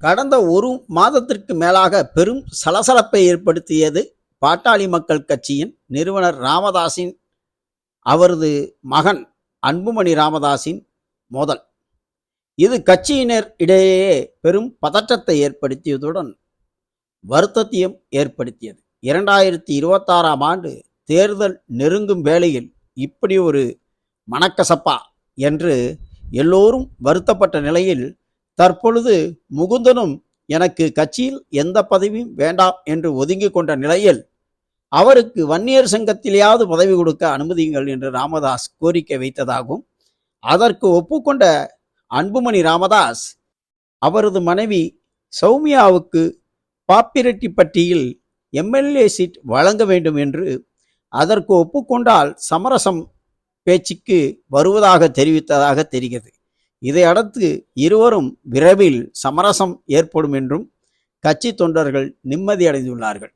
கடந்த ஒரு மாதத்திற்கு மேலாக பெரும் சலசலப்பை ஏற்படுத்தியது பாட்டாளி மக்கள் கட்சியின் நிறுவனர் ராமதாஸின் அவரது மகன் அன்புமணி ராமதாஸின் மோதல். இது கட்சியினர் இடையே பெரும் பதற்றத்தை ஏற்படுத்தியதுடன் வருத்தத்தையும் ஏற்படுத்தியது. இரண்டாயிரத்தி இருபத்தாறாம் ஆண்டு தேர்தல் நெருங்கும் வேளையில் இப்படி ஒரு மனக்கசப்பா என்று எல்லோரும் வருத்தப்பட்ட நிலையில் தற்பொழுது முகுந்தனும் எனக்கு கட்சியில் எந்த பதவியும் வேண்டாம் என்று ஒதுங்கி கொண்ட நிலையில் அவருக்கு வன்னியர் சங்கத்திலேயாவது பதவி கொடுக்க அனுமதியுங்கள் என்று ராமதாஸ் கோரிக்கை வைத்ததாகவும் அதற்கு ஒப்புக்கொண்ட அன்புமணி ராமதாஸ் அவரது மனைவி சௌமியாவுக்கு பாப்பிரெட்டிப்பட்டியில் எம்எல்ஏ சீட் வழங்க வேண்டும் என்று அதற்கு ஒப்புக்கொண்டால் சமரசம் பேச்சுக்கு வருவதாக தெரிவித்ததாக தெரிகிறது. இதையடுத்து இருவரும் விரைவில் சமரசம் ஏற்படும் என்றும் கட்சி தொண்டர்கள் நிம்மதியடைந்துள்ளார்கள்